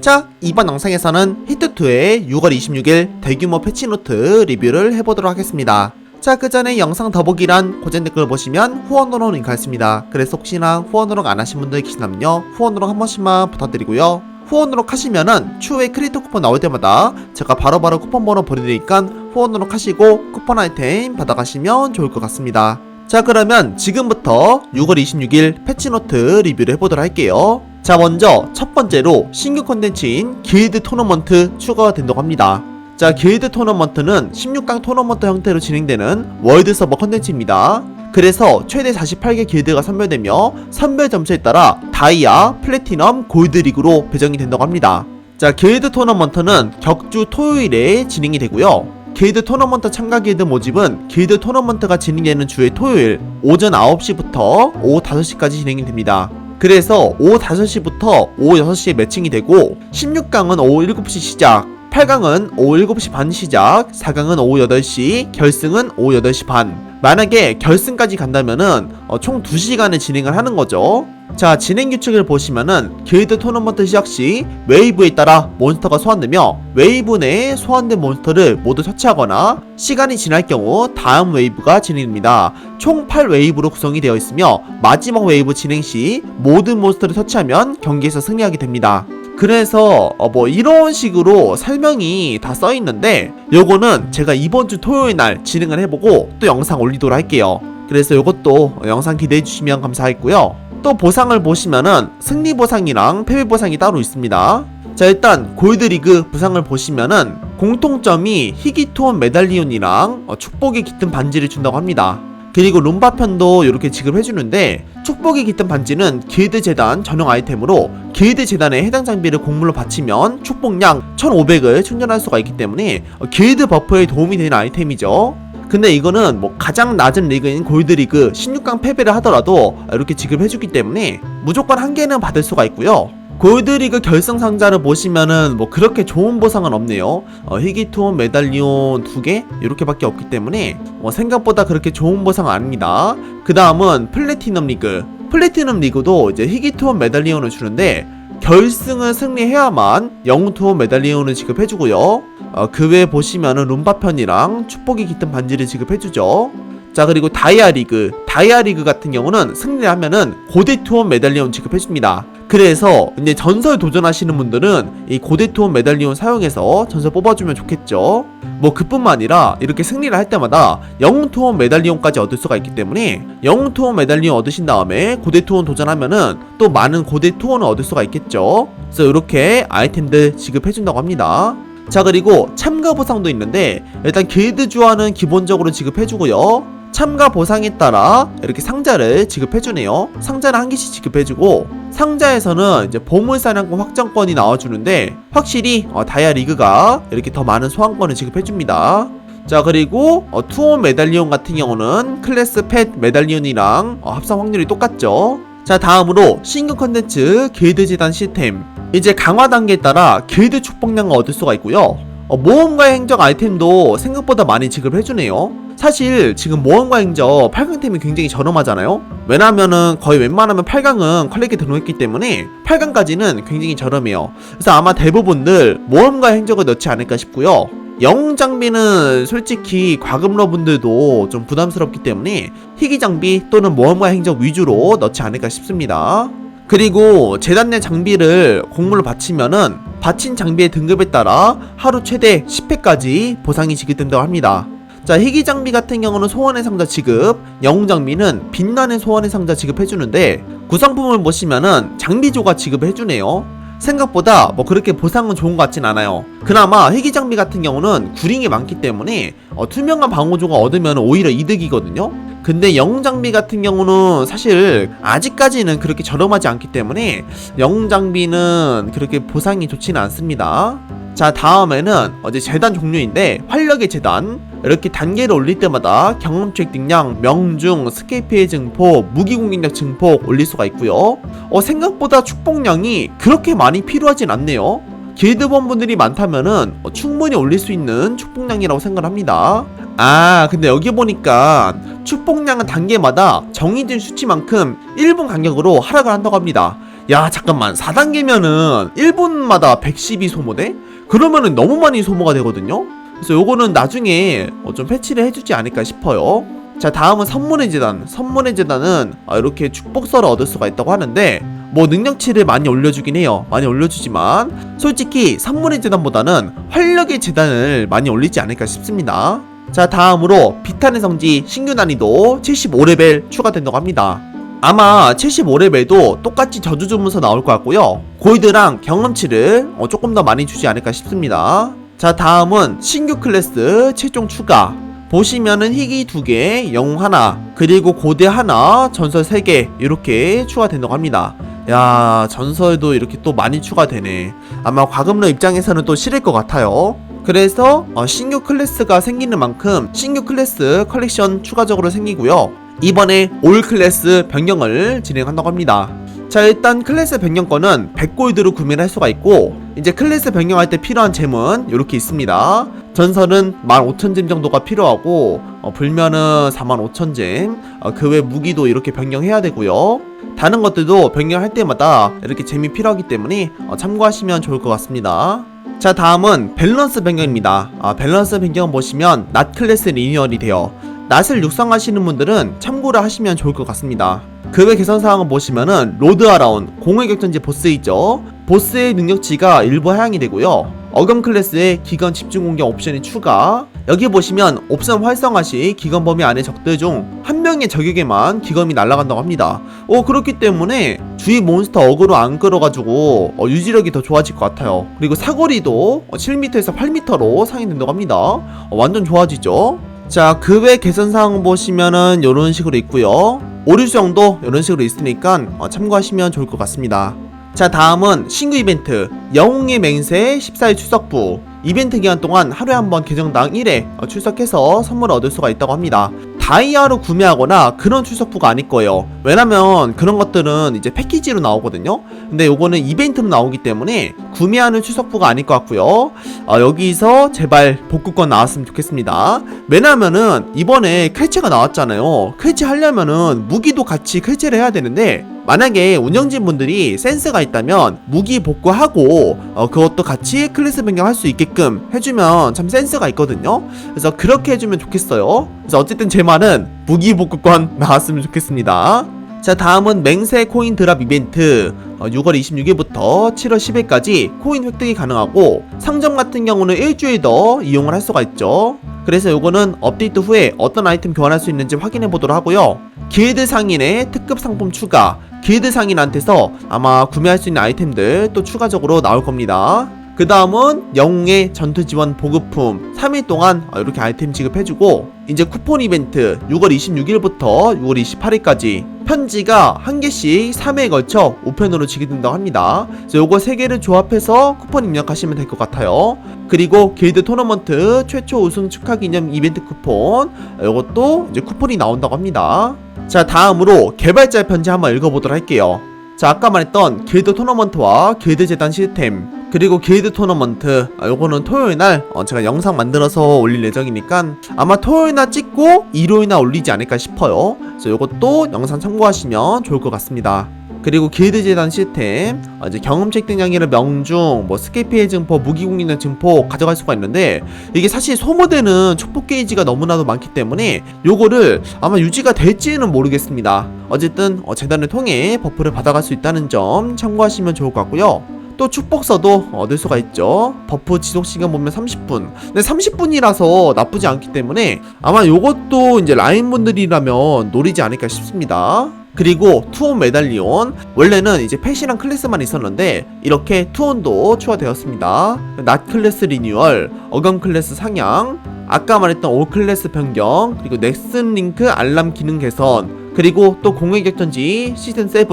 자, 이번 영상에서는 히트2의 6월 26일 대규모 패치노트 리뷰를 해보도록 하겠습니다. 자, 그 전에 영상 더보기란 고정 댓글 보시면 후원으로 링크 있습니다. 그래서 혹시나 후원으로 안 하신 분들 계시다면요, 후원으로 한 번씩만 부탁드리고요. 후원으로 하시면은 추후에 크리에이터 쿠폰 나올 때마다 제가 바로 바로 쿠폰 번호 보내드리니까 후원으로 하시고 쿠폰 아이템 받아가시면 좋을 것 같습니다. 자 그러면 지금부터 6월 26일 패치노트 리뷰를 해보도록 할게요 자 먼저 첫 번째로 신규 콘텐츠인 길드 토너먼트 추가가 된다고 합니다. 자 길드 토너먼트는 16강 토너먼트 형태로 진행되는 월드 서버 콘텐츠입니다. 그래서 최대 48개 길드가 선별되며 선별 점수에 따라 다이아, 플래티넘, 골드 리그로 배정이 된다고 합니다. 자 길드 토너먼트는 격주 토요일에 진행이 되고요. 길드 토너먼트 참가 길드 모집은 길드 토너먼트가 진행되는 주의 토요일 오전 9시부터 오후 5시까지 진행이 됩니다. 그래서 오후 5시부터 오후 6시에 매칭이 되고 16강은 오후 7시 시작 8강은 오후 7시 반 시작 4강은 오후 8시 결승은 오후 8시 반 만약에 결승까지 간다면은 어, 총 2시간을 진행을 하는 거죠. 자 진행 규칙을 보시면은 길드 토너먼트 시작 시 웨이브에 따라 몬스터가 소환되며 웨이브 내에 소환된 몬스터를 모두 처치하거나 시간이 지날 경우 다음 웨이브가 진행됩니다. 총 8웨이브로 구성이 되어 있으며 마지막 웨이브 진행 시 모든 몬스터를 처치하면 경기에서 승리하게 됩니다. 그래서 어 뭐 이런 식으로 설명이 다 써 있는데 요거는 제가 이번 주 토요일 날 진행을 해보고 또 영상 올리도록 할게요. 그래서 요것도 영상 기대해 주시면 감사하겠고요. 또 보상을 보시면은 승리 보상이랑 패배 보상이 따로 있습니다. 자 일단 골드리그 부상을 보시면은 공통점이 희귀투원 메달리온이랑 어, 축복의 깃든 반지를 준다고 합니다. 그리고 룸바 편도 이렇게 지급해주는데 축복이 깃든 반지는 길드 재단 전용 아이템으로 길드 재단에 해당 장비를 곡물로 바치면 축복량 1500을 충전할 수가 있기 때문에 어, 길드 버프에 도움이 되는 아이템이죠. 근데 이거는 뭐 가장 낮은 리그인 골드 리그 16강 패배를 하더라도 이렇게 지급해주기 때문에 무조건 한 개는 받을 수가 있고요. 골드리그 결승 상자를 보시면은 뭐 그렇게 좋은 보상은 없네요. 어, 희귀투원 메달리온 두 개 이렇게밖에 없기 때문에 어, 생각보다 그렇게 좋은 보상은 아닙니다. 그 다음은 플래티넘 리그. 플래티넘 리그도 이제 희귀투원 메달리온을 주는데 결승을 승리해야만 영웅투원 메달리온을 지급해주고요. 어, 그 외에 보시면은 룸바 편이랑 축복이 깃든 반지를 지급해주죠. 자 그리고 다이아 리그 다이아 리그 같은 경우는 승리를 하면은 고대 투원 메달리온 지급해줍니다 그래서 이제 전설 도전하시는 분들은 이 고대 투원 메달리온 사용해서 전설 뽑아주면 좋겠죠. 뭐 그뿐만 아니라 이렇게 승리를 할 때마다 영웅 투원 메달리온까지 얻을 수가 있기 때문에 영웅 투원 메달리온 얻으신 다음에 고대 투원 도전하면은 또 많은 고대 투원을 얻을 수가 있겠죠. 그래서 이렇게 아이템들 지급해준다고 합니다. 자 그리고 참가 보상도 있는데 일단 길드 주화는 기본적으로 지급해주고요. 참가 보상에 따라 이렇게 상자를 지급해주네요. 상자는 한 개씩 지급해주고 상자에서는 이제 보물사냥꾼 확정권이 나와주는데 확실히 어, 다이아 리그가 이렇게 더 많은 소환권을 지급해줍니다. 자 그리고 어, 투혼 메달리온 같은 경우는 클래스 펫 메달리온이랑 어, 합성 확률이 똑같죠. 자 다음으로 신규 컨텐츠 길드 재단 시스템. 이제 강화 단계에 따라 길드 축복량을 얻을 수가 있고요. 어, 모험가의 행적 아이템도 생각보다 많이 지급해주네요 사실 지금 모험가 행적 8강템이 굉장히 저렴하잖아요? 왜냐면은 거의 웬만하면 8강은 컬렉에 등록했기 때문에 8강까지는 굉장히 저렴해요. 그래서 아마 대부분들 모험가 행적을 넣지 않을까 싶고요. 영웅 장비는 솔직히 과금러 분들도 좀 부담스럽기 때문에 희귀 장비 또는 모험가 행적 위주로 넣지 않을까 싶습니다. 그리고 재단 내 장비를 곡물로 바치면은 바친 장비의 등급에 따라 하루 최대 10회까지 보상이 지급된다고 합니다. 자, 희귀 장비 같은 경우는 소원의 상자 지급, 영웅 장비는 빛나는 소원의 상자 지급해주는데 구성품을 보시면은 장비조가 지급해주네요. 생각보다 뭐 그렇게 보상은 좋은 것 같진 않아요. 그나마 희귀 장비 같은 경우는 구링이 많기 때문에 어, 투명한 방어조가 얻으면 오히려 이득이거든요. 근데 영웅 장비 같은 경우는 사실 아직까지는 그렇게 저렴하지 않기 때문에 영웅 장비는 그렇게 보상이 좋지는 않습니다. 자 다음에는 어제 재단 종류인데 활력의 재단 이렇게 단계를 올릴 때마다 경험치 획득량, 명중, 스케일 피해 증폭, 무기 공격력 증폭 올릴 수가 있고요. 어 생각보다 축복량이 그렇게 많이 필요하진 않네요. 길드본 분들이 많다면은 어, 충분히 올릴 수 있는 축복량이라고 생각합니다. 아 근데 여기 보니까 축복량은 단계마다 정해진 수치만큼 1분 간격으로 하락을 한다고 합니다. 야 잠깐만 4단계면은 1분마다 112 소모돼? 그러면은 너무 많이 소모가 되거든요 그래서 요거는 나중에 어, 좀 패치를 해주지 않을까 싶어요. 자 다음은 선물의 재단. 선물의 재단은 아, 이렇게 축복서를 얻을 수가 있다고 하는데 뭐 능력치를 많이 올려주긴 해요. 많이 올려주지만 솔직히 선물의 재단보다는 활력의 재단을 많이 올리지 않을까 싶습니다. 자 다음으로 비탄의 성지 신규 난이도 75레벨 추가된다고 합니다. 아마 75레벨도 똑같이 저주 주문서 나올 것 같고요. 골드랑 경험치를 어, 조금 더 많이 주지 않을까 싶습니다 자 다음은 신규 클래스 최종 추가 보시면은 희귀 2개, 영웅 하나, 그리고 고대 하나, 전설 3개 이렇게 추가된다고 합니다. 야 전설도 이렇게 또 많이 추가되네. 아마 과금러 입장에서는 또 싫을 것 같아요. 그래서 어, 신규 클래스가 생기는 만큼 신규 클래스 컬렉션 추가적으로 생기고요. 이번에 올 클래스 변경을 진행한다고 합니다. 자 일단 클래스 변경권은 100골드로 구매를 할 수가 있고 이제 클래스 변경할 때 필요한 잼은 이렇게 있습니다. 전설은 15,000잼 정도가 필요하고 어, 불면은 45,000잼 어, 그 외 무기도 이렇게 변경해야 되고요. 다른 것들도 변경할 때마다 이렇게 잼이 필요하기 때문에 어, 참고하시면 좋을 것 같습니다. 자 다음은 밸런스 변경입니다. 아, 밸런스 변경 보시면 낫 클래스 리뉴얼이 돼요. 낫을 육성하시는 분들은 참고를 하시면 좋을 것 같습니다. 그 외 개선 사항을 보시면은 로드 아라운 공의 격전지 보스이죠 보스의 능력치가 일부 하향이 되고요. 어금 클래스의 기건 집중 공격 옵션이 추가. 여기 보시면 옵션 활성화 시 기건 범위 안의 적들 중 한 명의 적에게만 기검이 날아간다고 합니다. 어 그렇기 때문에 주위 몬스터 어그로 안 끌어가지고 어, 유지력이 더 좋아질 것 같아요. 그리고 사거리도 7m에서 8m로 상향된다고 합니다. 어, 완전 좋아지죠? 자, 그 외 개선 사항 보시면은 이런 식으로 있고요. 오류 수정도 이런 식으로 있으니까 어, 참고하시면 좋을 것 같습니다. 자, 다음은 신규 이벤트 영웅의 맹세 14일 출석부 이벤트 기간 동안 하루에 한번 계정당 1회 어, 출석해서 선물을 얻을 수가 있다고 합니다. 다이아로 구매하거나 그런 출석부가 아닐 거예요. 왜냐면 그런 것들은 이제 패키지로 나오거든요. 근데 요거는 이벤트로 나오기 때문에 구매하는 출석부가 아닐 것 같고요. 어, 여기서 제발 복구권 나왔으면 좋겠습니다. 왜냐면은 이번에 클체가 나왔잖아요. 클체 하려면은 무기도 같이 클체를 해야 되는데 만약에 운영진 분들이 센스가 있다면 무기 복구하고 어, 그것도 같이 클래스 변경할 수 있게끔 해주면 참 센스가 있거든요. 그래서 그렇게 해주면 좋겠어요. 그래서 어쨌든 제 말은 무기 복구권 나왔으면 좋겠습니다. 자 다음은 맹세 코인 드랍 이벤트 어, 6월 26일부터 7월 10일까지 코인 획득이 가능하고 상점 같은 경우는 일주일 더 이용을 할 수가 있죠 그래서 요거는 업데이트 후에 어떤 아이템 교환할 수 있는지 확인해 보도록 하고요 길드 상인의 특급 상품 추가. 길드 상인한테서 아마 구매할 수 있는 아이템들 또 추가적으로 나올 겁니다 그 다음은 영웅의 전투 지원 보급품 3일 동안 어, 이렇게 아이템 지급해주고 이제 쿠폰 이벤트 6월 26일부터 6월 28일까지 편지가 한 개씩 3회에 걸쳐 우편으로 지급된다고 합니다. 그래서 요거 세 개를 조합해서 쿠폰 입력하시면 될 것 같아요. 그리고 길드 토너먼트 최초 우승 축하 기념 이벤트 쿠폰 요것도 이제 쿠폰이 나온다고 합니다. 자 다음으로 개발자 편지 한번 읽어보도록 할게요. 자 아까 말했던 길드 토너먼트와 길드 재단 시스템 그리고 길드 토너먼트. 아, 요거는 토요일 날 어, 제가 영상 만들어서 올릴 예정이니까 아마 토요일 날 찍고 일요일 날 올리지 않을까 싶어요. 그래서 요것도 영상 참고하시면 좋을 것 같습니다. 그리고 길드 재단 시스템. 어, 이제 경험책 등량이를 명중 뭐 스케이프 의 증포 무기공인의 증포 가져갈 수가 있는데 이게 사실 소모되는 축복 게이지가 너무나도 많기 때문에 요거를 아마 유지가 될지는 모르겠습니다. 어쨌든 어, 재단을 통해 버프를 받아갈 수 있다는 점 참고하시면 좋을 것 같고요 또 축복서도 얻을 수가 있죠. 버프 지속 시간 보면 30분. 근데 30분이라서 나쁘지 않기 때문에 아마 요것도 이제 라인 분들이라면 노리지 않을까 싶습니다. 그리고 투혼 메달리온 원래는 이제 펫이랑 클래스만 있었는데 이렇게 투혼도 추가되었습니다. 낫 클래스 리뉴얼, 어감 클래스 상향, 아까 말했던 올 클래스 변경, 그리고 넥슨 링크 알람 기능 개선, 그리고 또 공의 격전지 시즌 7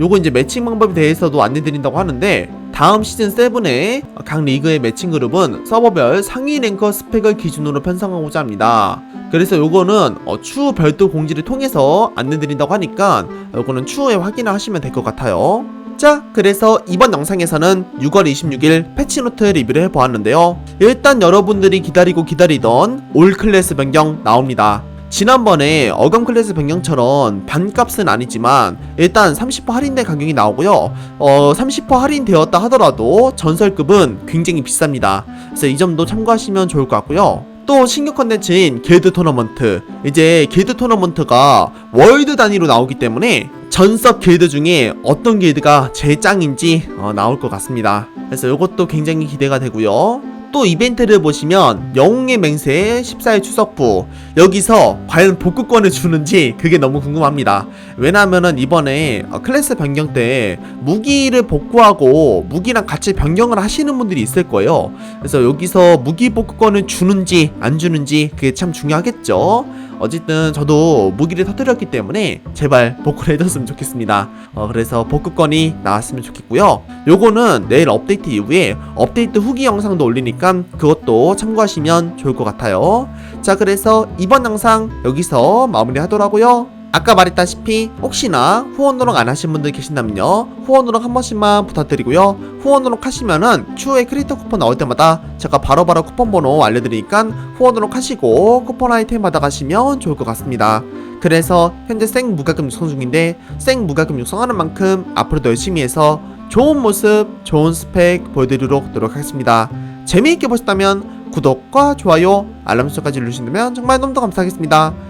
요거 이제 매칭 방법에 대해서도 안내드린다고 하는데 다음 시즌 7에 각 리그의 매칭 그룹은 서버별 상위 랭커 스펙을 기준으로 편성하고자 합니다. 그래서 요거는 어, 추후 별도 공지를 통해서 안내드린다고 하니까 요거는 추후에 확인을 하시면 될 것 같아요. 자, 그래서 이번 영상에서는 6월 26일 패치노트 리뷰를 해보았는데요. 일단 여러분들이 기다리고 기다리던 올 클래스 변경 나옵니다. 지난번에 어감 클래스 변경처럼 반값은 아니지만 일단 30% 할인된 가격이 나오고요. 어, 30% 할인되었다 하더라도 전설급은 굉장히 비쌉니다. 그래서 이 점도 참고하시면 좋을 것 같고요. 또 신규 컨텐츠인 길드 토너먼트 이제 길드 토너먼트가 월드 단위로 나오기 때문에 전섭 길드 중에 어떤 길드가 제일 짱인지 어, 나올 것 같습니다. 그래서 이것도 굉장히 기대가 되고요. 또 이벤트를 보시면 영웅의 맹세 14일 추석부 여기서 과연 복구권을 주는지 그게 너무 궁금합니다. 왜냐면은 이번에 어, 클래스 변경 때 무기를 복구하고 무기랑 같이 변경을 하시는 분들이 있을 거예요. 그래서 여기서 무기 복구권을 주는지 안 주는지 그게 참 중요하겠죠. 어쨌든 저도 무기를 터뜨렸기 때문에 제발 복구를 해줬으면 좋겠습니다. 어, 그래서 복구권이 나왔으면 좋겠고요. 요거는 내일 업데이트 이후에 업데이트 후기 영상도 올리니까 그것도 참고하시면 좋을 것 같아요. 자, 그래서 이번 영상 여기서 마무리하도록 하고요. 아까 말했다시피 혹시나 후원 노력 안 하신 분들 계신다면요. 후원 노력 한 번씩만 부탁드리고요. 후원 노력 하시면은 추후에 크리에이터 쿠폰 나올 때마다 제가 바로바로 쿠폰 번호 알려드리니까 후원 노력 하시고 쿠폰 아이템 받아가시면 좋을 것 같습니다. 그래서 현재 생 무과금 육성 중인데 생 무과금 육성하는 만큼 앞으로도 열심히 해서 좋은 모습 좋은 스펙 보여드리도록 노력하겠습니다. 재미있게 보셨다면 구독과 좋아요 알람 설정까지 눌러주시면 정말 너무 감사하겠습니다